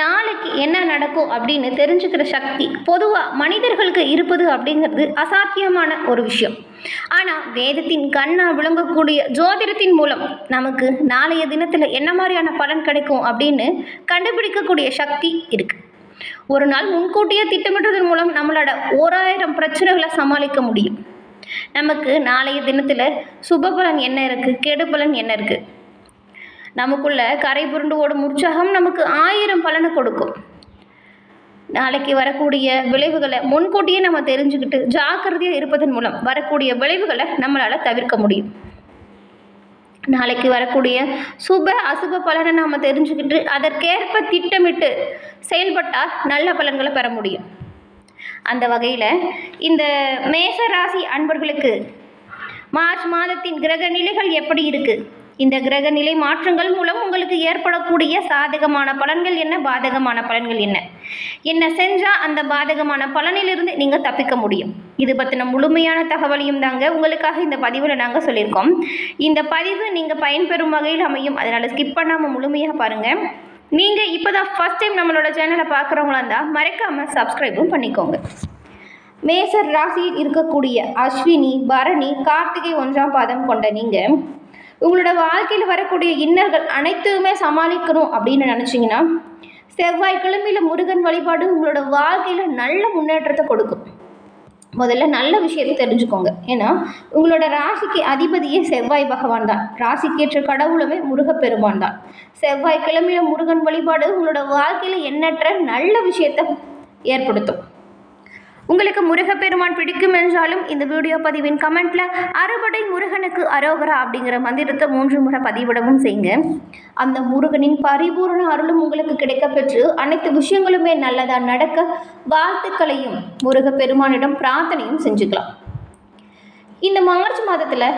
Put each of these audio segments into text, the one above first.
நாளைக்கு என்ன நடக்கும் அப்படின்னு தெரிஞ்சுக்கிற சக்தி பொதுவாக மனிதர்களுக்கு இருப்பது அப்படிங்கிறது அசாத்தியமான ஒரு விஷயம். ஆனால் வேதத்தின் கண்ணா விளங்கக்கூடிய ஜோதிடத்தின் மூலம் நமக்கு நாளைய தினத்தில் என்ன மாதிரியான பலன் கிடைக்கும் அப்படின்னு கண்டுபிடிக்கக்கூடிய சக்தி இருக்குது ஒரு நாள் முன்கூட்டியே திட்டமிட்டதன் மூலம் நம்மளோட ஓராயிரம் பிரச்சனைகளை சமாளிக்க முடியும். நமக்கு நாளைய தினத்தில் சுப பலன் என்ன இருக்குது கெடு பலன் என்ன இருக்குது நமக்குள்ள கரை புரண்டு ஓடும் உற்சாகம் நமக்கு ஆயிரம் பலனை கொடுக்கும். நாளைக்கு வரக்கூடிய விளைவுகளை முன்கூட்டியே நம்ம தெரிஞ்சுக்கிட்டு ஜாக்கிரதையாக இருப்பதன் மூலம் வரக்கூடிய விளைவுகளை நம்மளால் தவிர்க்க முடியும். நாளைக்கு வரக்கூடிய சுப அசுப பலனை நாம் தெரிஞ்சுக்கிட்டு அதற்கேற்ப திட்டமிட்டு செயல்பட்டால் நல்ல பலன்களை பெற முடியும். அந்த வகையில் இந்த மேச ராசி அன்பர்களுக்கு மார்ச் மாதத்தின் கிரக நிலைகள் எப்படி இருக்குது இந்த கிரக நிலை மாற்றங்கள் மூலம் உங்களுக்கு ஏற்படக்கூடிய சாதகமான பலன்கள் என்ன? பாதகமான பலன்கள் என்ன? என்ன செஞ்சால் அந்த பாதகமான பலனிலிருந்து நீங்கள் தப்பிக்க முடியும். இது பற்றின முழுமையான தகவலையும் தாங்க உங்களுக்காக இந்த பதிவில் நாங்கள் சொல்லியிருக்கோம். இந்த பதிவு நீங்கள் பயன்பெறும் வகையில் அமையும். அதனால் ஸ்கிப் பண்ணாமல் முழுமையாக பாருங்கள் நீங்கள் இப்போ தான் ஃபஸ்ட் டைம் நம்மளோட சேனலை பார்க்குறவங்களா இருந்தால் மறக்காமல் சப்ஸ்கிரைபும் பண்ணிக்கோங்க. மேசர் ராசியில் இருக்கக்கூடிய அஸ்வினி பரணி கார்த்திகை ஒன்றாம் பாதம் கொண்ட நீங்கள் உங்களோட வாழ்க்கையில் வரக்கூடிய இன்னல்கள் அனைத்துமே சமாளிக்கணும் அப்படின்னு நினச்சிங்கன்னா செவ்வாய்க்கிழமையில் முருகன் வழிபாடு உங்களோட வாழ்க்கையில் நல்ல முன்னேற்றத்தை கொடுக்கும். முதல்ல நல்ல விஷயத்தை தெரிஞ்சுக்கோங்க. ஏன்னா உங்களோட ராசிக்கு அதிபதியே செவ்வாய் பகவான் தான். ராசிக்கேற்ற கடவுளுமே முருகப்பெருமான் தான். செவ்வாய் கிழமையில முருகன் வழிபாடு உங்களோட வாழ்க்கையில் எண்ணற்ற நல்ல விஷயத்தை ஏற்படுத்தும். உங்களுக்கு முருகப்பெருமான் பிடிக்கும் என்றாலும் இந்த வீடியோ பதிவின் கமெண்ட்ல அறுபடை முருகனுக்கு அரோகரா அப்படிங்கிற மந்திரத்தை மூன்று முறை பதிவிடவும் செய்யுங்க. அந்த முருகனின் பரிபூரண அருளும் உங்களுக்கு கிடைக்கப்பெற்று அனைத்து விஷயங்களுமே நல்லதா நடக்க வாழ்த்துக்களையும் முருகப்பெருமானிடம் பிரார்த்தனையும் செஞ்சுக்கலாம். இந்த மார்ச் மாதத்தில்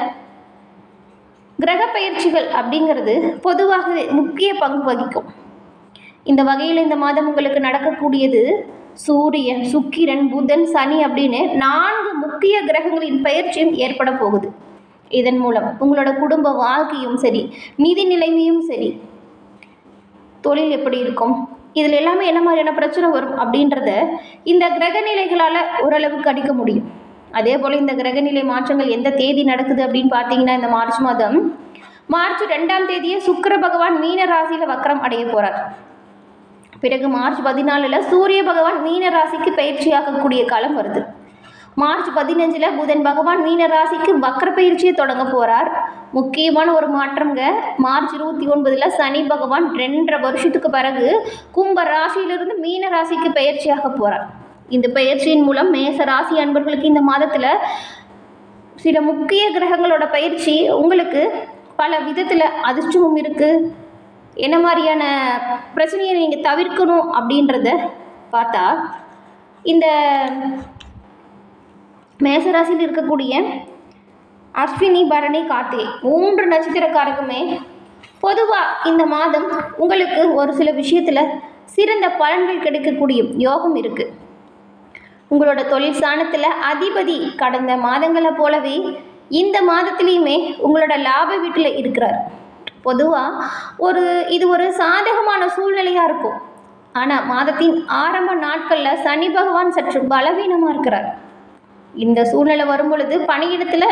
கிரக பயிற்சிகள் அப்படிங்கிறது பொதுவாகவே முக்கிய பங்கு வகிக்கும். இந்த வகையில் இந்த மாதம் உங்களுக்கு நடக்கக்கூடியது சூரியன் சுக்கிரன் புதன் சனி அப்படின்னு நான்கு முக்கிய கிரகங்களின் பயிற்சியும் ஏற்பட போகுது. இதன் மூலம் உங்களோட குடும்ப வாழ்க்கையும் சரி நிதி நிலைமையும் சரி தொழில் எப்படி இருக்கும் இதில் எல்லாமே என்ன மாதிரியான பிரச்சனை வரும் அப்படின்றத இந்த கிரக நிலைகளால் ஓரளவுக்கு அடிக்க முடியும். அதே போல் இந்த கிரகநிலை மாற்றங்கள் எந்த தேதி நடக்குது அப்படின்னு பார்த்தீங்கன்னா இந்த மார்ச் மாதம். மார்ச் ரெண்டாம் தேதியே சுக்கர பகவான் மீன ராசியில் வக்கரம் அடைய போகிறார் பிறகு மார்ச் பதினாலில் சூரிய பகவான் மீன ராசிக்கு பயிற்சியாகக்கூடிய காலம் வருது. மார்ச் பதினஞ்சில் புதன் பகவான் மீன ராசிக்கு வக்கர பயிற்சியை தொடங்க போகிறார் முக்கியமான ஒரு மாற்றம்ங்க மார்ச் இருபத்தி ஒன்பதில் சனி பகவான் ரெண்டரை வருஷத்துக்கு பிறகு கும்ப ராசியிலிருந்து மீன ராசிக்கு பயிற்சியாக போகிறார் இந்த பயிற்சியின் மூலம் மேச ராசி அன்பர்களுக்கு இந்த மாதத்தில் சில முக்கிய கிரகங்களோட பயிற்சி உங்களுக்கு பல விதத்தில் அதிர்ஷ்டமும் இருக்குது என்ன மாதிரியான பிரச்சனையை நீங்கள் தவிர்க்கணும் அப்படின்றத பார்த்தா இந்த மேசராசியில் இருக்கக்கூடிய அஸ்வினி பரணி காத்தே மூன்று நட்சத்திரக்காரருக்குமே பொதுவாக இந்த மாதம் உங்களுக்கு ஒரு சில விஷயத்தில் சிறந்த பலன்கள் கிடைக்கக்கூடிய யோகம் இருக்குது உங்களோட தொழில் ஸ்தானத்தில் அதிபதி கடந்த மாதங்களை போலவே இந்த மாதத்துலேயுமே உங்களோட லாப வீட்டில் இருக்கிறார். பொதுவாக ஒரு இது ஒரு சாதகமான சூழ்நிலையாக இருக்கும். ஆனால் மாதத்தின் ஆரம்ப நாட்களில் சனி பகவான் சற்று பலவீனமாக இருக்கிறார். இந்த சூழ்நிலை வரும் பொழுது பணியிடத்தில்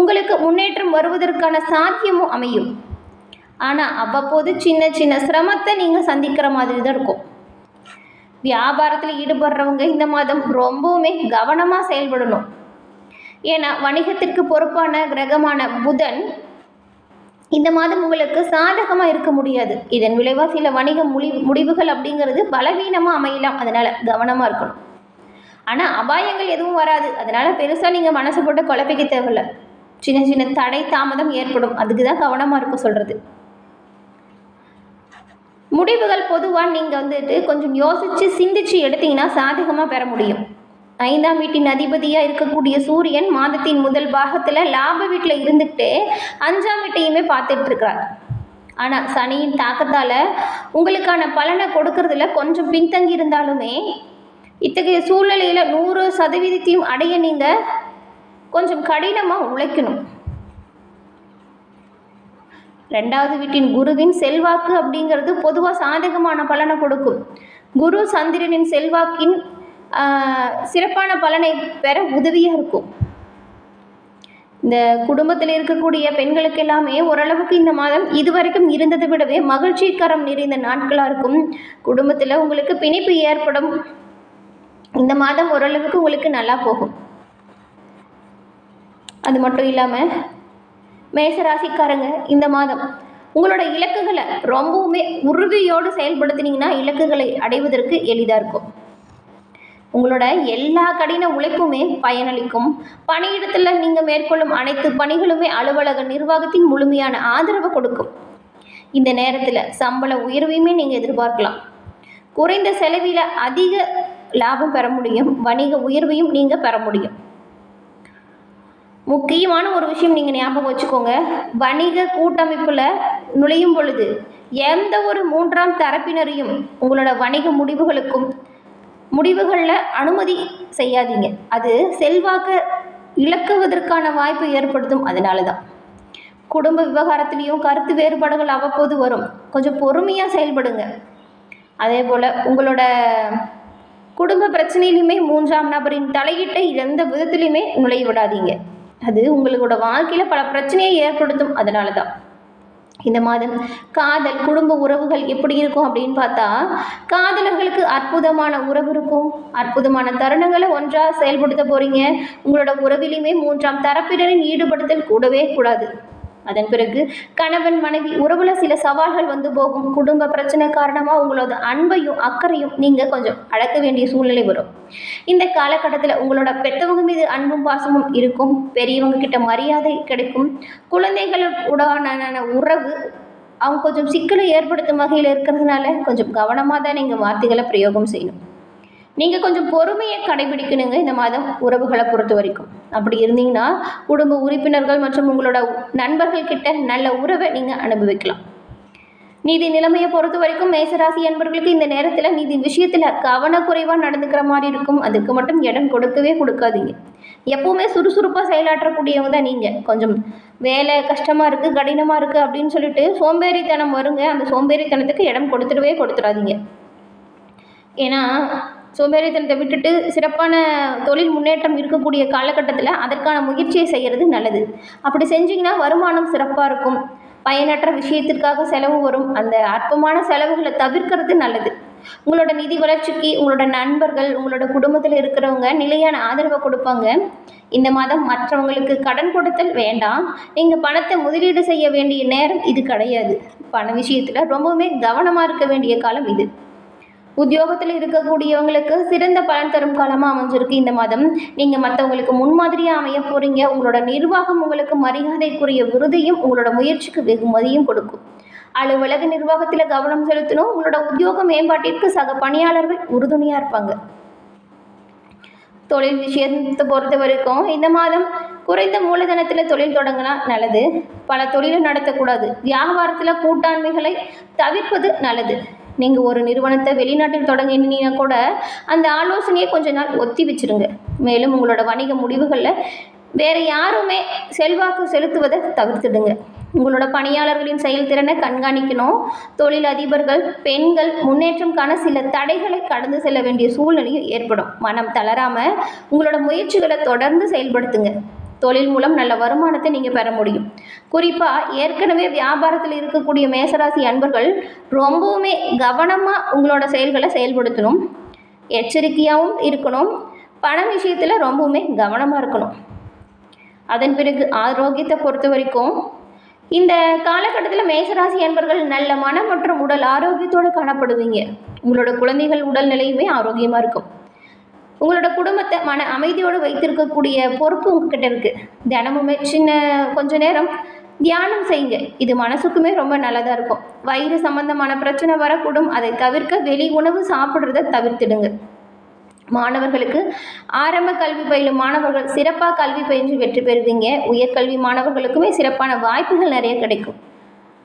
உங்களுக்கு முன்னேற்றம் வருவதற்கான சாத்தியமும் அமையும். ஆனால் அவ்வப்போது சின்ன சின்ன சிரமத்தை நீங்கள் சந்திக்கிற மாதிரி தான் இருக்கும். வியாபாரத்தில் ஈடுபடுறவங்க இந்த மாதம் ரொம்பவுமே கவனமாக செயல்படணும். ஏன்னா வணிகத்திற்கு பொறுப்பான கிரகமான புதன் இந்த மாதம் உங்களுக்கு சாதகமாக இருக்க முடியாது. இதன் விளைவாக சில வணிக முடி முடிவுகள் அப்படிங்கிறது பலவீனமாக அமையலாம். அதனால் கவனமாக இருக்கணும். ஆனால் அபாயங்கள் எதுவும் வராது. அதனால் பெருசாக நீங்கள் மனசு போட்டு குழப்பிக்க தேவையில்ல. சின்ன சின்ன தடை தாமதம் ஏற்படும். அதுக்கு தான் கவனமாக இருக்க சொல்கிறது முடிவுகள் பொதுவாக நீங்கள் வந்துட்டு கொஞ்சம் யோசித்து சிந்திச்சு எடுத்தீங்கன்னா சாதகமாக பெற முடியும். ஐந்தாம் வீட்டின் அதிபதியாக இருக்கக்கூடிய சூரியன் மாதத்தின் முதல் பாகத்தில் லாப வீட்டில் இருந்துக்கிட்டு அஞ்சாம் வீட்டையுமே பார்த்துட்டு இருக்கிறார் ஆனால் சனியின் தாக்கத்தால் உங்களுக்கான பலனை கொடுக்கறதுல கொஞ்சம் பின்தங்கி இருந்தாலுமே இத்தகைய சூழ்நிலையில் நூறு சதவீதத்தையும் அடைய நீங்கள் கொஞ்சம் கடினமாக உழைக்கணும். ரெண்டாவது வீட்டின் குருவின் செல்வாக்கு அப்படிங்கிறது பொதுவாக சாதகமான பலனை கொடுக்கும். குரு சந்திரனின் செல்வாக்கின் சிறப்பான பலனை பெற உதவியாக இருக்கும். இந்த குடும்பத்தில் இருக்கக்கூடிய பெண்களுக்கு எல்லாமே ஓரளவுக்கு இந்த மாதம் இதுவரைக்கும் இருந்ததை விடவே மகிழ்ச்சிகரம் நிறைந்த நாட்களாக இருக்கும். குடும்பத்தில் உங்களுக்கு பிணைப்பு ஏற்படும். இந்த மாதம் ஓரளவுக்கு உங்களுக்கு நல்லா போகும். அது மட்டும் இல்லாமல் மேசராசிக்காரங்க இந்த மாதம் உங்களோட இலக்குகளை ரொம்பவுமே உறுதியோடு செயல்படுத்தினீங்கன்னா இலக்குகளை அடைவதற்கு எளிதாக இருக்கும். உங்களோட எல்லா கடின உழைப்புமே பயனளிக்கும். பணியிடத்தில் நீங்கள் மேற்கொள்ளும் அனைத்து பணிகளுமே அலுவலக நிர்வாகத்தின் முழுமையான ஆதரவை கொடுக்கும். இந்த நேரத்தில் சம்பள உயர்வையுமே நீங்கள் எதிர்பார்க்கலாம். குறைந்த செலவில் அதிக லாபம் பெற முடியும். வணிக உயர்வையும் நீங்கள் பெற முடியும். முக்கியமான ஒரு விஷயம் நீங்கள் ஞாபகம் வச்சுக்கோங்க. வணிக கூட்டமைப்பில் நுழையும் பொழுது எந்த ஒரு மூன்றாம் தரப்பினரையும் உங்களோட வணிக முடிவுகளுக்கும் முடிவுகளில் அனுமதி செய்யாதீங்க. அது செல்வாக்க இழக்குவதற்கான வாய்ப்பு ஏற்படுத்தும் அதனால தான் குடும்ப விவகாரத்திலையும் கருத்து வேறுபாடுகள் அவ்வப்போது வரும். கொஞ்சம் பொறுமையாக செயல்படுங்க. அதே போல் உங்களோட குடும்ப பிரச்சனையிலுமே மூன்றாம் நபரின் தலையீட்டை எந்த விதத்திலையுமே நுழைய விடாதீங்க அது உங்களோட வாழ்க்கையில் பல பிரச்சனையை ஏற்படுத்தும் அதனால தான் இந்த மாதம் காதல் குடும்ப உறவுகள் எப்படி இருக்கும் அப்படின்னு பார்த்தா காதலர்களுக்கு அற்புதமான உறவு இருக்கும். அற்புதமான தருணங்களை ஒன்றாக செயல்படுத்த போகிறீங்க உங்களோட உறவிலையுமே மூன்றாம் தரப்பினரின் ஈடுபடுத்தல் கூடவே கூடாது. அதன் பிறகு கணவன் மனைவி உறவுல சில சவால்கள் வந்து போகும். குடும்ப பிரச்சனை காரணமாக உங்களோட அன்பையும் அக்கறையும் நீங்கள் கொஞ்சம் அடக்க வேண்டிய சூழ்நிலை வரும். இந்த காலகட்டத்தில் உங்களோட பெற்றவங்க மீது அன்பும் பாசமும் இருக்கும். பெரியவங்க கிட்ட மரியாதை கிடைக்கும். குழந்தைகளுடனான உறவு அவங்க கொஞ்சம் சிக்கலை ஏற்படுத்தும் வகையில் இருக்கிறதுனால கொஞ்சம் கவனமாக தான் நீங்கள் வார்த்தைகளை பிரயோகம் செய்யணும். நீங்கள் கொஞ்சம் பொறுமையை கடைபிடிக்கணுங்க இந்த மாதம் உறவுகளை பொறுத்த வரைக்கும். அப்படி இருந்தீங்கன்னா குடும்ப உறுப்பினர்கள் மற்றும் உங்களோட நண்பர்கள் கிட்ட நல்ல உறவை நீங்கள் அனுபவிக்கலாம். நீதி நிலைமையை பொறுத்த வரைக்கும் மேசராசி என்பவர்களுக்கு இந்த நேரத்தில் நீதி விஷயத்தில் கவனக்குறைவாக நடந்துக்கிற மாதிரி இருக்கும். அதுக்கு மட்டும் இடம் கொடுக்கவே கொடுக்காதீங்க. எப்போவுமே சுறுசுறுப்பாக செயலாற்றக்கூடியவங்க தான் நீங்கள் கொஞ்சம் வேலை கஷ்டமாக இருக்குது கடினமாக இருக்குது அப்படின்னு சொல்லிட்டு சோம்பேறித்தனம் வருங்க. அந்த சோம்பேறித்தனத்துக்கு இடம் கொடுத்துடவே கொடுத்துடாதீங்க. ஏன்னா சோம்பேறித்தனத்தை விட்டுட்டு சிறப்பான தொழில் முன்னேற்றம் இருக்கக்கூடிய காலகட்டத்தில் அதற்கான முயற்சியை செய்கிறது நல்லது. அப்படி செஞ்சிங்கன்னா வருமானம் சிறப்பாக இருக்கும். பயனற்ற விஷயத்திற்காக செலவு வரும். அந்த அற்பமான செலவுகளை தவிர்க்கிறது நல்லது. உங்களோட நிதி வளர்ச்சிக்கு உங்களோட நண்பர்கள் உங்களோட குடும்பத்தில் இருக்கிறவங்க நிலையான ஆதரவை கொடுப்பாங்க. இந்த மாதம் மற்றவங்களுக்கு கடன் கொடுத்தல் வேண்டாம். நீங்கள் பணத்தை முதலீடு செய்ய வேண்டிய நேரம் இது கிடையாது. பண விஷயத்தில் ரொம்பவுமே கவனமாக இருக்க வேண்டிய காலம் இது. உத்தியோகத்தில் இருக்கக்கூடியவங்களுக்கு சிறந்த பலன் தரும் காலமாக அமைஞ்சிருக்கு இந்த மாதம். நீங்கள் மற்றவங்களுக்கு முன்மாதிரியாக அமைய போகிறீங்க உங்களோட நிர்வாகம் உங்களுக்கு மரியாதைக்குரிய விருதையும் உங்களோட முயற்சிக்கு வெகுமதியும் கொடுக்கும். அலுவலக நிர்வாகத்தில் கவனம் செலுத்தணும். உங்களோட உத்தியோக மேம்பாட்டிற்கு சக பணியாளர்கள் உறுதுணையாக இருப்பாங்க. தொழில் விஷயத்தை பொறுத்த வரைக்கும் இந்த மாதம் குறைந்த மூலதனத்தில் தொழில் தொடங்கினா நல்லது. பல தொழிலும் நடத்தக்கூடாது. வியாபாரத்தில் கூட்டாண்மைகளை தவிர்ப்பது நல்லது. நீங்கள் ஒரு நிறுவனத்தை வெளிநாட்டில் தொடங்கினீங்கன்னா கூட அந்த ஆலோசனையை கொஞ்ச நாள் ஒத்தி வச்சிருங்க. மேலும் உங்களோட வணிக முடிவுகளில் வேறு யாருமே செல்வாக்கு செலுத்துவதை தவிர்த்துடுங்க. உங்களோட பணியாளர்களின் செயல்திறனை கண்காணிக்கணும். தொழில் அதிபர்கள் பெண்கள் முன்னேற்றம் காண சில தடைகளை கடந்து செல்ல வேண்டிய சூழ்நிலையும் ஏற்படும். மனம் தளராமல் உங்களோட முயற்சிகளை தொடர்ந்து செயல்படுத்துங்க. தொழில் மூலம் நல்ல வருமானத்தை நீங்கள் பெற முடியும். குறிப்பாக ஏற்கனவே வியாபாரத்தில் இருக்கக்கூடிய மேசராசி அன்பர்கள் ரொம்பவுமே கவனமாக உங்களோட செயல்களை செயல்படுத்தணும். எச்சரிக்கையாகவும் இருக்கணும். பண விஷயத்தில் ரொம்பவுமே கவனமாக இருக்கணும். அதன் பிறகு ஆரோக்கியத்தை பொறுத்த வரைக்கும் இந்த காலகட்டத்தில் மேசராசி அன்பர்கள் நல்ல மனம் மற்றும் உடல் ஆரோக்கியத்தோடு காணப்படுவீங்க. உங்களோட குழந்தைகள் உடல்நிலையுமே ஆரோக்கியமாக இருக்கும். உங்களோட குடும்பத்தை மன அமைதியோடு வைத்திருக்கக்கூடிய பொறுப்பு உங்ககிட்ட இருக்குது தினமுமே சின்ன கொஞ்ச நேரம் தியானம் செய்யுங்க. இது மனசுக்குமே ரொம்ப நல்லதாக இருக்கும். வயிறு சம்பந்தமான பிரச்சனை வரக்கூடும். அதை தவிர்க்க வெளி உணவு சாப்பிட்றத தவிர்த்திடுங்க. மாணவர்களுக்கு ஆரம்ப கல்வி பயிலும் மாணவர்கள் சிறப்பாக கல்வி பயின்று வெற்றி பெறுவீங்க. உயர்கல்வி மாணவர்களுக்குமே சிறப்பான வாய்ப்புகள் நிறைய கிடைக்கும்.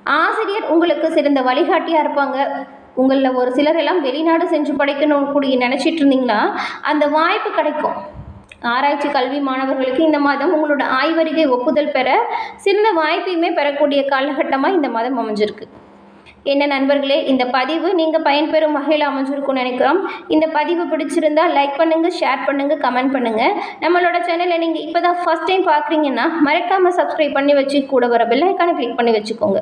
ஆசிரியர் உங்களுக்கு சிறந்த வழிகாட்டியாக இருப்பாங்க. உங்களில் ஒரு சிலர் எல்லாம் வெளிநாடு சென்று படிக்கணும் கூடிய நினச்சிட்டு இருந்தீங்கன்னா அந்த வாய்ப்பு கிடைக்கும். ஆராய்ச்சி கல்வி மாணவர்களுக்கு இந்த மாதம் உங்களோட ஆய்வறிக்கை ஒப்புதல் பெற சிறந்த வாய்ப்பையுமே பெறக்கூடிய காலகட்டமாக இந்த மாதம் அமைஞ்சிருக்கு. என்ன நண்பர்களே இந்த பதிவு நீங்கள் பயன்பெறும் வகையில் அமைஞ்சிருக்கும்னு நினைக்கிறோம். இந்த பதிவு பிடிச்சிருந்தா லைக் பண்ணுங்கள் ஷேர் பண்ணுங்கள் கமெண்ட் பண்ணுங்கள் நம்மளோட சேனலை நீங்கள் இப்போ தான் ஃபஸ்ட் டைம் பார்க்குறீங்கன்னா மறக்காமல் சப்ஸ்கிரைப் பண்ணி வச்சு கூட வர பெல்லைக்கான கிளிக் பண்ணி வச்சுக்கோங்க.